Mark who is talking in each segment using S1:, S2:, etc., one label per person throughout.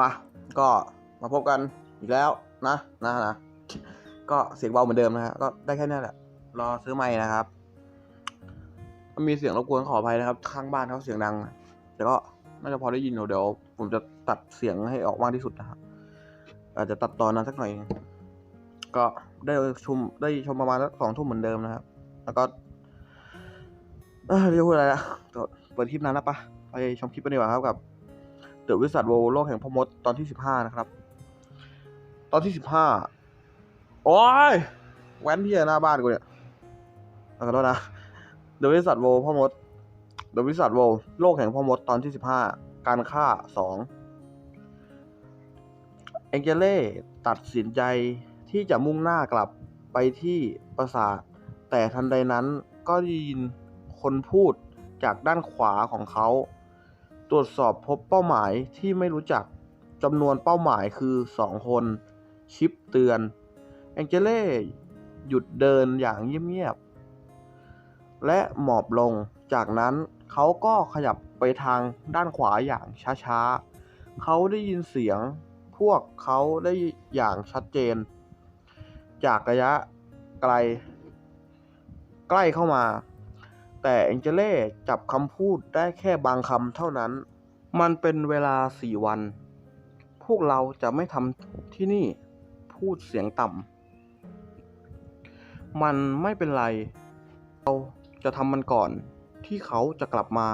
S1: มาก็มาพบกันอีกแล้วนะนะนะก็เสียงเบาเหมือนเดิมนะฮะก็ได้แค่นี้แหละ รอซื้อไม้นะครับ มีเสียงรบกวนขออภัยนะครับ ข้างบ้านเขาเสียงดัง แต่ก็น่าจะพอได้ยินเดี๋ยวผมจะตัดเสียงให้ออกมากที่สุดนะครับอาจจะตัดตอนนั้นสักหน่อย ก็ได้ชมได้ชมประมาณสักสองทุ่มเหมือนเดิมนะครับ แล้วก็เรียกว่าอะไรละเปิดคลิปนั้นแล้วปะไปชมคลิปกันดีกว่าครับกับ เดอะวิสัทโวโลกแห่งพ่อมดตอนที่สิบห้านะครับ ตอนที่สิบห้าโอ้ยแว้นที่หน้าบ้านกูเนี่ยอขอโทษนะเดอะวิสัทโวพ่อมดเดอะวิสัทโวโลกแห่งพ่อมดตอนที่สิบห้าการฆ่าสองเอ็งเจเล่ตัดสินใจที่จะมุ่งหน้ากลับไปที่ปราสาท แต่ทันใดนั้นก็ได้ยินคนพูดจากด้านขวาของเขา ตรวจสอบพบเป้าหมายที่ไม่รู้จักจำนวนเป้าหมายคือสองคน ชิปเตือน แองเจเล่หยุดเดินอย่างเงียบๆ และหมอบลง จากนั้นเขาก็ขยับไปทางด้านขวาอย่างช้าๆ เขาได้ยินเสียงพวกเขาได้อย่างชัดเจน จากระยะไกล ใกล้เข้ามา แต่แองเจเล่จับคำพูดได้แค่บางคำเท่านั้น มันเป็นเวลาสี่วัน พวกเราจะไม่ทำที่นี่ พูดเสียงต่ำ มันไม่เป็นไร เราจะทำมันก่อนที่เขาจะกลับมา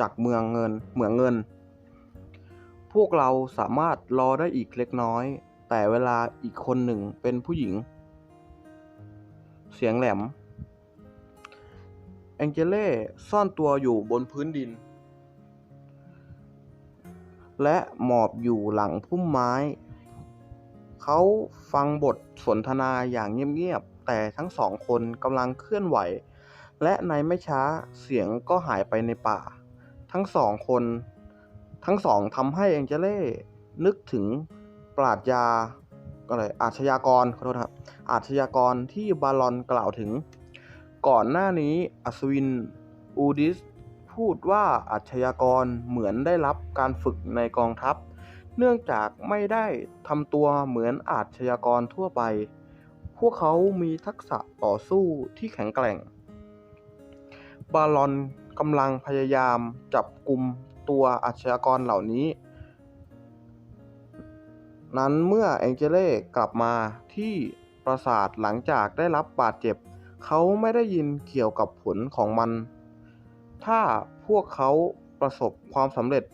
S1: จากเมืองเงินเหมืองเงิน พวกเราสามารถรอได้อีกเล็กน้อย แต่เวลาอีกคนหนึ่งเป็นผู้หญิง เสียงแหลม องเจเล่ซ่อนตัวอยู่บนพื้นดิน และหมอบอยู่หลังพุ่มไม้ เขาฟังบทสนทนาอย่างเงียบๆ แต่ทั้งสองคนกำลังเคลื่อนไหว และในไม่ช้าเสียงก็หายไปในป่า ทั้งสองคน ทั้งสองทำให้แองเจเล่นึกถึงปราชญาอะไรอาชญากรขอโทษครับอาชญากรที่บาลอนกล่าวถึง ก่อนหน้านี้อัศวิน อูดิส พูดว่าอาชญากรเหมือนได้รับการฝึกในกองทัพ เนื่องจากไม่ได้ทำตัวเหมือนอาชญากรทั่วไป พวกเขามีทักษะต่อสู้ที่แข็งแกร่ง บาลอนกำลังพยายามจับกลุ่มตัวอาชญากรเหล่านี้ นั้นเมื่อแองเจเล่กลับมาที่ปราสาทหลังจากได้รับบาดเจ็บ เขาไม่ได้ยินเกี่ยวกับผลของมัน ถ้าพวกเขาประสบความสำเร็จ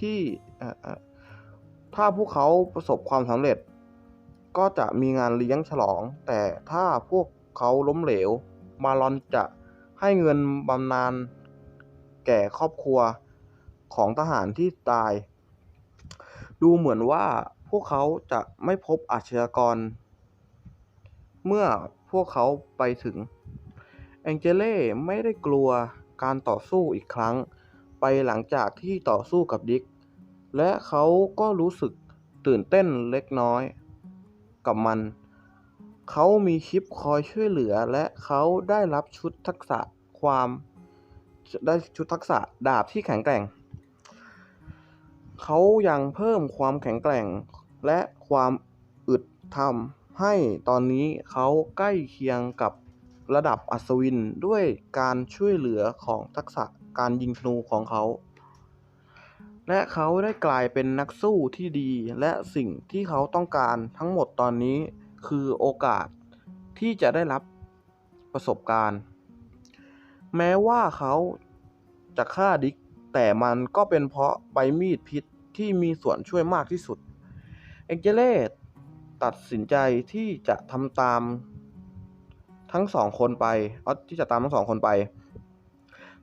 S1: ที่ถ้าพวกเขาประสบความสำเร็จ ก็จะมีงานเลี้ยงฉลอง แต่ถ้าพวกเขาล้มเหลว มาลอนจะให้เงินบำนาญแก่ครอบครัวของทหารที่ตาย ดูเหมือนว่าพวกเขาจะไม่พบอาชญากร เมื่อพวกเขาไปถึง แองเจเล่ไม่ได้กลัวการต่อสู้อีกครั้ง ไปหลังจากที่ต่อสู้กับดิก และเขาก็รู้สึกตื่นเต้นเล็กน้อย กับมัน เขามีชิปคอยช่วยเหลือและเขาได้รับชุดทักษะความได้ชุดทักษะดาบที่แข็งแกร่ง เขายังเพิ่มความแข็งแกร่งและความอึดทำให้ตอนนี้เขาใกล้เคียงกับ ระดับอัศวินด้วยการช่วยเหลือของทักษะการยิงธนูของเขา และเขาได้กลายเป็นนักสู้ที่ดีและสิ่งที่เขาต้องการทั้งหมดตอนนี้คือโอกาสที่จะได้รับประสบการณ์ แม้ว่าเขาจะฆ่าดิกแต่มันก็เป็นเพราะใบมีดพิษที่มีส่วนช่วยมากที่สุด เอ็งเจเล่ตัดสินใจที่จะทำตาม ทั้งสองคนไปเอาที่จะตามทั้งสองคนไป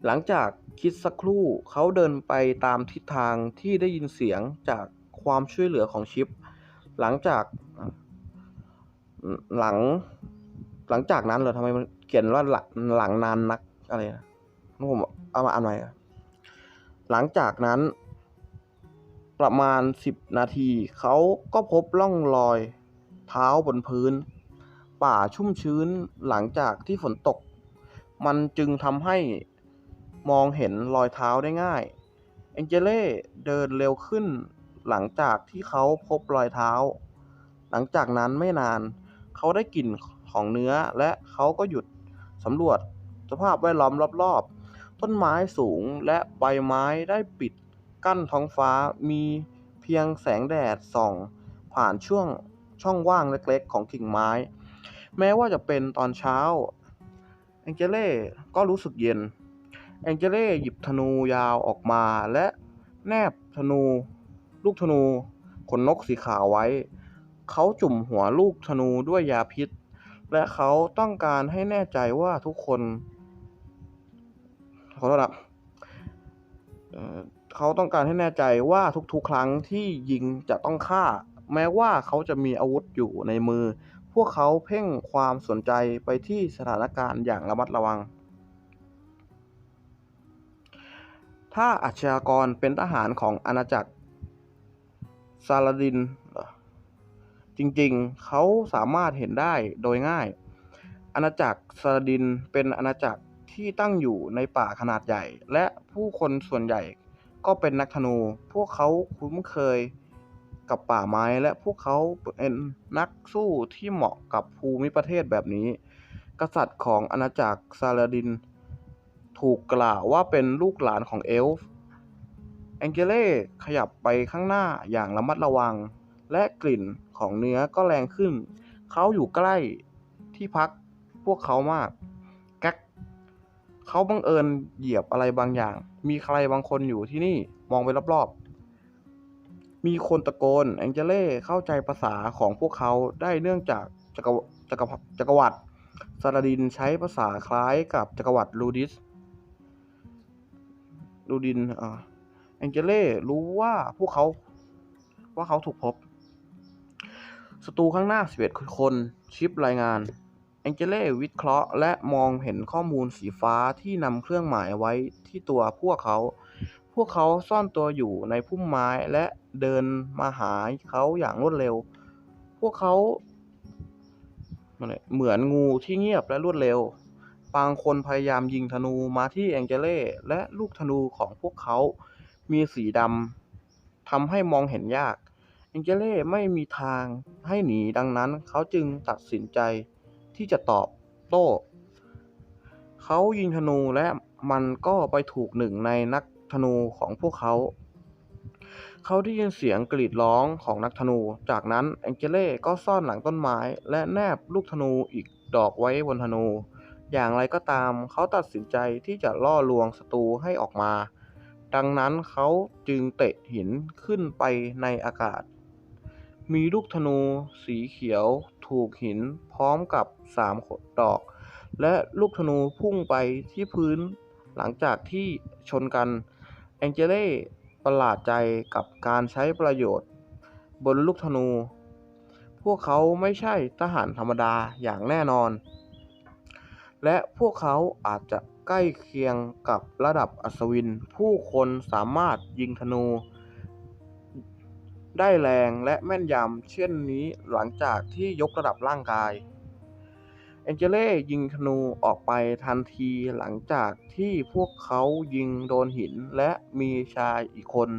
S1: หลังจากคิดสักครู่เขาเดินไปตามทิศทางที่ได้ยินเสียงจากความช่วยเหลือของชิป หลังจากหลังหลังจากนั้นเหรอทำไมมันเขียนว่าหลังหลังนานนักอะไรนะผมเอามาอ่านใหม่หลังจากนั้น ประมาณสิบนาที เขาก็พบร่องรอย เท้าบนพื้น ป่าชุ่มชื้นหลังจากที่ฝนตก มันจึงทำให้มองเห็นรอยเท้าได้ง่าย เอ็งเจเล่เดินเร็วขึ้นหลังจากที่เขาพบรอยเท้า หลังจากนั้นไม่นาน เขาได้กลิ่นของเนื้อและเขาก็หยุดสำรวจสภาพแวดล้อมรอบๆ ต้นไม้สูงและใบไม้ได้ปิดกั้นท้องฟ้ามีเพียงแสงแดดส่อง ผ่านช่วงช่องว่างเล็กๆ ของกิ่งไม้ แม้ว่าจะเป็นตอนเช้า แองเจเล่ก็รู้สึกเย็น แองเจเล่หยิบธนูยาวออกมาและแนบธนู ลูกธนูขนนกสีขาวไว้ เขาจุ่มหัวลูกธนูด้วยยาพิษ และเขาต้องการให้แน่ใจว่าทุกคน ขอโทษครับเอ่อเขาต้องการให้แน่ใจว่าทุกๆ ครั้งที่ยิงจะต้องฆ่า แม้ว่าเขาจะมีอาวุธอยู่ในมือ พวกเขาเพ่งความสนใจไปที่สถานการณ์อย่างระมัดระวัง ถ้าอาชญากรเป็นทหารของอาณาจักรซาลาดิน จริงๆ เขาสามารถเห็นได้โดยง่าย อาณาจักรซาลาดินเป็นอาณาจักรที่ตั้งอยู่ในป่าขนาดใหญ่ และผู้คนส่วนใหญ่ก็เป็นนักธนู พวกเขาคุ้นเคย กับป่าไม้และพวกเขาเป็นนักสู้ที่เหมาะกับภูมิประเทศแบบนี้ กษัตริย์ของอาณาจักรซาลาดิน ถูกกล่าวว่าเป็นลูกหลานของเอลฟ์แองเจเล่ขยับไปข้างหน้าอย่างระมัดระวัง และกลิ่นของเนื้อก็แรงขึ้น เขาอยู่ใกล้ที่พักพวกเขามาก แก๊ก เขาบังเอิญเหยียบอะไรบางอย่าง มีใครบางคนอยู่ที่นี่มองไปรอบๆ มีคนตะโกนแองเจเล่เข้าใจภาษาของพวกเขาได้เนื่องจากจักรวจักรจักรวรรดิซาลาดินใช้ภาษาคล้ายกับจักรวรรดิลูดิสลูดินอ่าแองเจเล่รู้ว่าพวกเขาว่าเขาถูกพบศัตรูข้างหน้า 11 คนชิปรายงานแองเจเล่วิเคราะห์และมองเห็นข้อมูลสีฟ้าที่นำเครื่องหมายไว้ที่ตัวพวกเขา พวกเขาซ่อนตัวอยู่ในพุ่มไม้และเดินมาหาเขาอย่างรวดเร็ว พวกเขา เหมือนงูที่เงียบและรวดเร็ว บางคนพยายามยิงธนูมาที่แองเจเล่และลูกธนูของพวกเขา มีสีดำทำให้มองเห็นยากแองเจเล่ไม่มีทางให้หนีดังนั้นเขาจึงตัดสินใจที่จะตอบโต้เขายิงธนูและมันก็ไปถูกหนึ่งในนัก ธนูของพวกเขา เขาได้ยินเสียงกรีดร้องของนักธนู จากนั้นแองเจเล่ก็ซ่อนหลังต้นไม้ และแนบลูกธนูอีกดอกไว้บนธนู อย่างไรก็ตามเขาตัดสินใจที่จะล่อลวงศัตรูให้ออกมา ดังนั้นเขาจึงเตะหินขึ้นไปในอากาศ มีลูกธนูสีเขียวถูกหินพร้อมกับสามดอก และลูกธนูพุ่งไปที่พื้นหลังจากที่ชนกัน องเจเล่ประหลาดใจกับการใช้ประโยชน์ บนลูกธนู พวกเขาไม่ใช่ทหารธรรมดาอย่างแน่นอน และพวกเขาอาจจะใกล้เคียงกับระดับอัศวิน ผู้คนสามารถยิงธนู ได้แรงและแม่นยำเช่นนี้หลังจากที่ยกระดับร่างกาย แองเจเล่ยิงธนูออกไปทันทีหลังจากที่พวกเขายิงโดนหินและมีชายอีกคน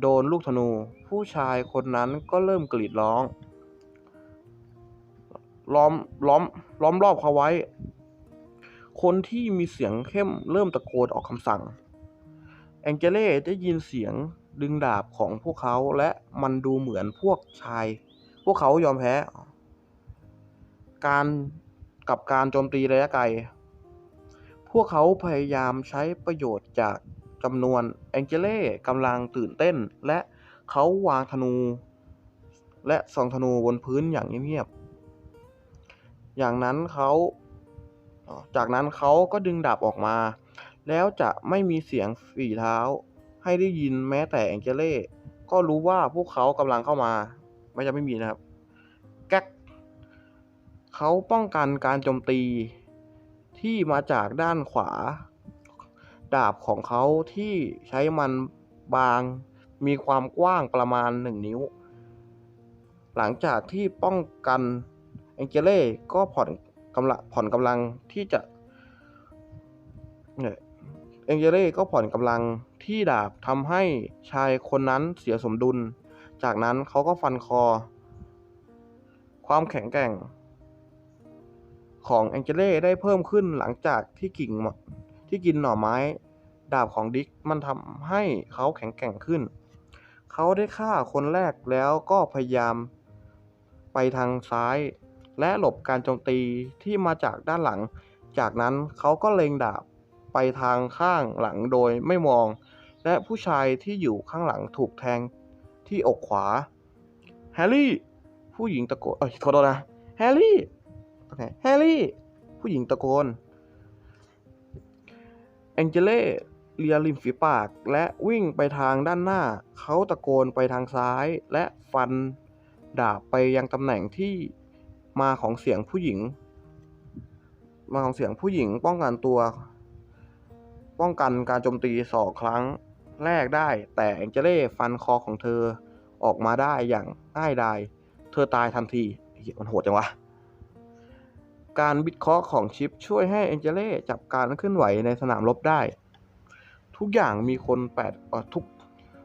S1: โดนลูกธนู ผู้ชายคนนั้นก็เริ่มกรีดร้อง ล้อมล้อมล้อมรอบเขาไว้ คนที่มีเสียงเข้มเริ่มตะโกนออกคำสั่ง แองเจเล่ได้ยินเสียงดึงดาบของพวกเขาและมันดูเหมือนพวกชาย พวกเขายอมแพ้ การกับการโจมตีระยะไกล พวกเขาพยายามใช้ประโยชน์จากจำนวนแองเจเล่กำลังตื่นเต้น และเขาวางธนู และส่องธนูบนพื้นอย่างเงียบๆ อย่างนั้นเขาจากนั้นเขาก็ดึงดาบออกมา แล้วจะไม่มีเสียงฝีเท้า ให้ได้ยินแม้แต่แองเจเล่ก็รู้ว่าพวกเขากำลังเข้ามา ไม่จะไม่มีนะครับ เขาป้องกันการโจมตีที่มาจากด้านขวา ดาบของเขาที่ใช้มันบางมีความกว้างประมาณหนึ่งนิ้ว หลังจากที่ป้องกันแองเจเล่ก็ผ่อนกำลังผ่อนกำลังที่จะเองเจเล่ก็ผ่อนกำลังที่ดาบทำให้ชายคนนั้นเสียสมดุล จากนั้นเขาก็ฟันคอ ความแข็งแกร่ง ของแองเจเล่ได้เพิ่มขึ้นหลังจากที่กิ่งที่กินหน่อไม้ ดาบของดิกมันทำให้เขาแข็งแกร่งขึ้น เขาได้ฆ่าคนแรกแล้วก็พยายามไปทางซ้าย และหลบการโจมตีที่มาจากด้านหลัง จากนั้นเขาก็เล็งดาบไปทางข้างหลังโดยไม่มอง และผู้ชายที่อยู่ข้างหลังถูกแทงที่อกขวา แฮร์รี่ ผู้หญิงตะโกนเอ้ยขอโทษนะ แฮร์รี่ โอเคแฮร์รี่ ผู้หญิงตะโกน แองเจเล่เลียริมฝีปากและวิ่งไปทางด้านหน้า เขาตะโกนไปทางซ้ายและฟันดาบไปยังตำแหน่งที่มาของเสียงผู้หญิง มาของเสียงผู้หญิงป้องกันตัว ป้องกันการโจมตีสองครั้งแรกได้ แต่แองเจเล่ฟันคอของเธอออกมาได้อย่างง่ายดาย เธอตายทันทีมันโหดจังวะ การวิเคราะห์ของชิปช่วยให้แองเจเล่จับการเคลื่อนไหวในสนามรบได้ ทุกอย่างมีคนแปดทุก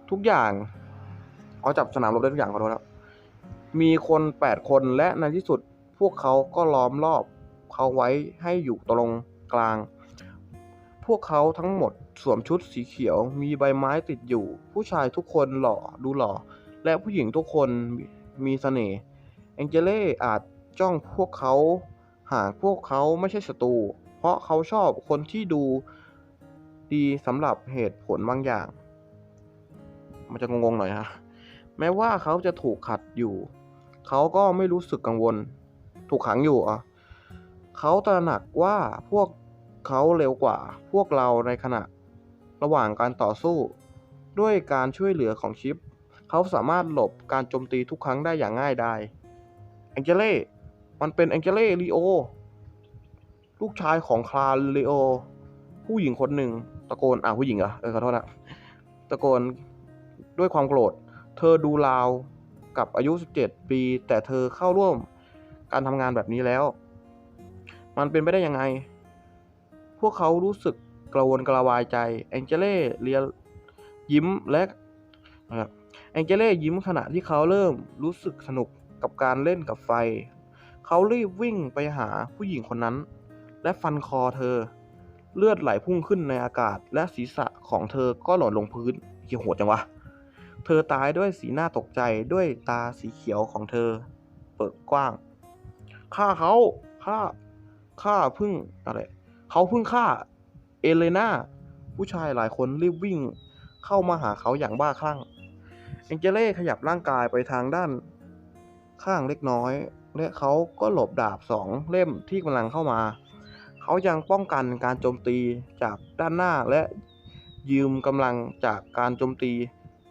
S1: ทุกอย่างเขาจับสนามรบได้ทุกอย่างขอโทษแล้วมีคนแปดคนและในที่สุดพวกเขาก็ล้อมรอบเขาไว้ให้อยู่ตรงกลาง พวกเขาทั้งหมดสวมชุดสีเขียวมีใบไม้ติดอยู่ ผู้ชายทุกคนหล่อดูหล่อ และผู้หญิงทุกคนมีมีเสน่ห์แองเจเล่อาจจ้องพวกเขา หากพวกเขาไม่ใช่ศัตรู เพราะเขาชอบคนที่ดูดีสำหรับเหตุผลบางอย่าง มันจะงงๆหน่อยฮะ แม้ว่าเขาจะถูกขัดอยู่ เขาก็ไม่รู้สึกกังวล ถูกขังอยู่อะ เขาตระหนักว่าพวกเขาเร็วกว่าพวกเราในขณะระหว่างการต่อสู้ ด้วยการช่วยเหลือของชิป เขาสามารถหลบการโจมตีทุกครั้งได้อย่างง่ายดายแองเจเล่ มันเป็นแองเจเล่ลีโอ ลูกชายของคลาร์ลีโอ ผู้หญิงคนหนึ่ง ตะโกนอ่าผู้หญิงเหรอเออขอโทษนะตะโกนด้วยความโกรธ เธอดูราวกับอายุ 17 ปี แต่เธอเข้าร่วมการทำงานแบบนี้แล้ว มันเป็นไปได้ยังไง พวกเขารู้สึกกระวนกระวายใจ แองเจเล่เลียยิ้มและแองเจเล่ยิ้มขณะที่เขาเริ่มรู้สึกสนุกกับการเล่นกับไฟ เขารีบวิ่งไปหาผู้หญิงคนนั้น และฟันคอเธอ เลือดไหลพุ่งขึ้นในอากาศ และศีรษะของเธอก็หล่นลงพื้นเหี้ยโหดจังวะ เธอตายด้วยสีหน้าตกใจด้วยตาสีเขียวของเธอ เปิดกว้างฆ่าเขาฆ่าฆ่าพึ่งอะไรเขาพิ่งฆ่าเอเลนาผู้ชายหลายคนรีบวิ่งเข้ามาหาเขาอย่างบ้าคลั่งเอ็งเจเล่ขยับร่างกายไปทางด้านข้างเล็กน้อย และเขาก็หลบดาบสองเล่มที่กำลังเข้ามา เขายังป้องกันการโจมตีจากด้านหน้าและยืมกำลังจากการโจมตี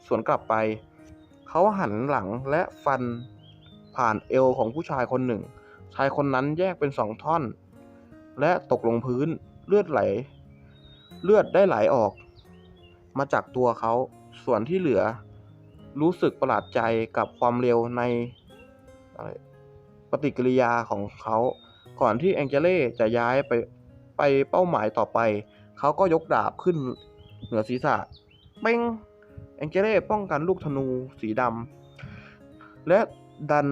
S1: สวนกลับไป เขาหันหลังและฟันผ่านเอวของผู้ชายคนหนึ่ง ชายคนนั้นแยกเป็นสองท่อน และตกลงพื้นเลือดไหล เลือดได้ไหลออก มาจากตัวเขาส่วนที่เหลือ รู้สึกประหลาดใจกับความเร็วในอะไร ปฏิกิริยาของเขาก่อนที่แองเจเล่จะย้ายไปไปเป้าหมายต่อไป เขาก็ยกดาบขึ้นเหนือศีรษะ เป้งแองเจเล่ป้องกันลูกธนูสีดำและดัน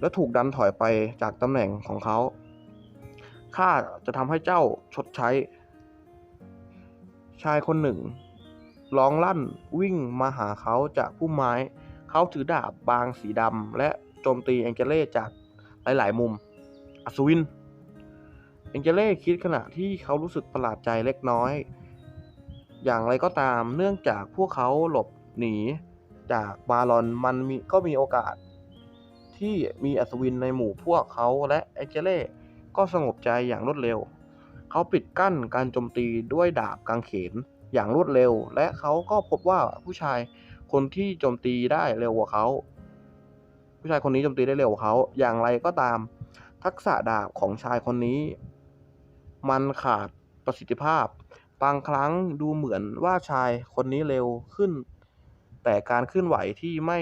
S1: และถูกดันถอยไปจากตำแหน่งของเขา ข้าจะทำให้เจ้าชดใช้ ชายคนหนึ่ง ร้องลั่นวิ่งมาหาเขาจากพุ่มไม้ เขาถือดาบบางสีดำและโจมตีแองเจเล่จาก หลายๆ มุม อัศวินแองเจเล่คิดขณะที่เขารู้สึกประหลาดใจเล็กน้อย อย่างไรก็ตามเนื่องจากพวกเขาหลบหนี จากบาลอนมันมีก็มีโอกาส ที่มีอัศวินในหมู่พวกเขาและแองเจเล่ก็สงบใจอย่างรวดเร็ว เขาปิดกั้นการโจมตีด้วยดาบกางเขนอย่างรวดเร็ว และเขาก็พบว่าผู้ชายคนที่โจมตีได้เร็วกว่าเขา ผู้ชายคนนี้โจมตีได้เร็วกว่าเขาอย่างไรก็ตาม ทักษะดาบของชายคนนี้ มันขาดประสิทธิภาพ บางครั้งดูเหมือนว่าชายคนนี้เร็วขึ้น แต่การเคลื่อนไหวที่ไม่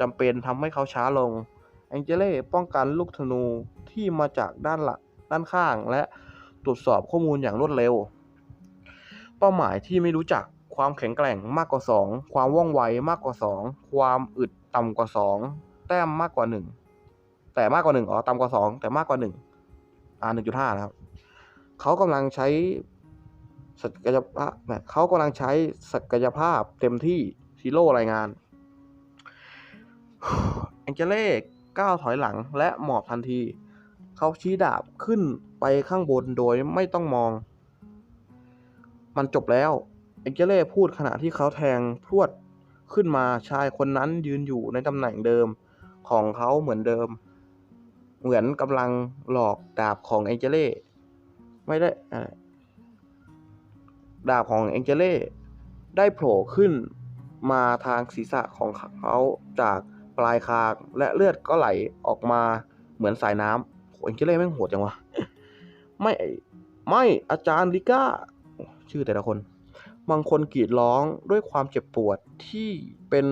S1: จำเป็นทำให้เขาช้าลง แองเจเล่ป้องกันลูกธนูที่มาจากด้านหลังด้านข้างและตรวจสอบข้อมูลอย่างรวดเร็ว เป้าหมายที่ไม่รู้จักความแข็งแกร่งมากกว่าสองความว่องไวมากกว่าสองความอึดต่ำกว่าสอง ต้มมากกว่าหนึ่งแต่มากกว่าหนึ่งอ๋อต่ำกว่าสองแต่มากกว่าหนึ่งอ่าหนึ่งจุดห้านะครับเขากำลังใช้ศักยภาพเขากำลังใช้ศักยภาพเต็มที่ซีโร่รายงานแองเจเล่ก้าวถอยหลังและหมอบทันที เขาชี้ดาบขึ้นไปข้างบนโดยไม่ต้องมอง มันจบแล้วแองเจเล่พูดขณะที่เขาแทงพรวดขึ้นมาชายคนนั้นยืนอยู่ในตำแหน่งเดิม ของเขาเหมือนเดิม เหมือนกำลังหลอกดาบของแองเจเล่ไม่ได้ดาบของแองเจเล่ได้โผล่ขึ้นมาทางศีรษะของเขาจากปลายคางและเลือดก็ไหลออกมาเหมือนสายน้ำโหแองเจเล่แม่งโหดจังวะไม่ไม่อาจารย์ลิก้า ชื่อแต่ละคน บางคนกรีดร้องด้วยความเจ็บปวดที่เป็น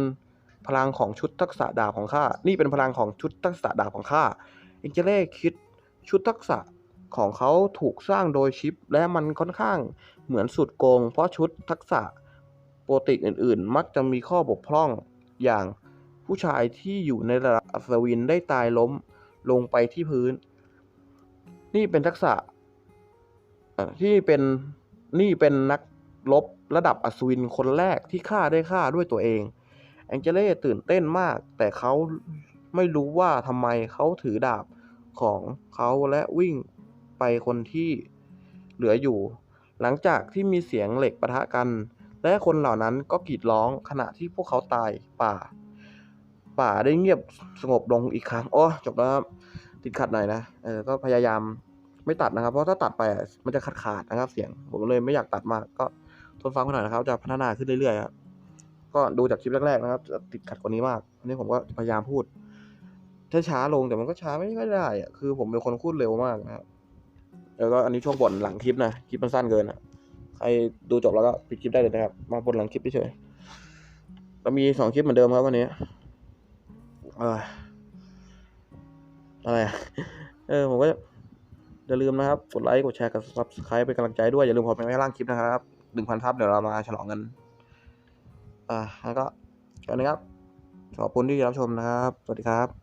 S1: พลังของชุดทักษะดาบของข้า นี่เป็นพลังของชุดทักษะดาบของข้าเอ็งเจเล่คิดชุดทักษะของเขาถูกสร้างโดยชิป และมันค่อนข้างเหมือนสุดโกง เพราะชุดทักษะโปรติกอื่นๆ มักจะมีข้อบกพร่องอย่างผู้ชายที่อยู่ในระดับอัศวินได้ตายล้มลงไปที่พื้น นี่เป็นทักษะที่เป็นนี่เป็นนักรบระดับอัศวินคนแรกที่ฆ่าได้ฆ่าด้วยตัวเอง แองเจเล่ตื่นเต้นมาก แต่เขาไม่รู้ว่าทำไมเขาถือดาบของเขาและวิ่งไปคนที่เหลืออยู่ หลังจากที่มีเสียงเหล็กปะทะกัน และคนเหล่านั้นก็กรีดร้องขณะที่พวกเขาตายป่า ป่าได้เงียบสงบลงอีกครั้งโอ้จบแล้วครับติดขัดหน่อยนะเออก็พยายามไม่ตัดนะครับ เพราะถ้าตัดไปมันจะขาดขาดๆนะครับ เสียงผมเลยไม่อยากตัดมากก็ทนฟังไปหน่อยนะครับ จะพัฒนาขึ้นเรื่อยๆครับ ก็ดูจากคลิปแรกๆนะครับติดขัดกว่านี้มากอันนี้ผมก็พยายามพูดถ้าช้าลงแต่มันก็ช้าไม่ค่อยได้อะคือผมเป็นคนพูดเร็วมากนะครับแล้วก็อันนี้ช่วงบ่นหลังคลิปนะคลิปมันสั้นเกินอะใครดูจบแล้วก็ปิดคลิปได้เลยนะครับ มาบ่นหลังคลิปเฉยเรามีสองคลิปเหมือนเดิมครับวันนี้อะไรเออผมก็อย่าลืมนะครับ กดไลค์ กดแชร์ กด subscribe เป็นกำลังใจด้วย อย่าลืมคอมเมนต์ไว้ล่างคลิปนะครับหนึ่งพันทับเดี๋ยวเรามาฉลองกัน อ่าแล้วก็กันนี้ครับขอบคุณที่รับชมนะครับ สวัสดีครับ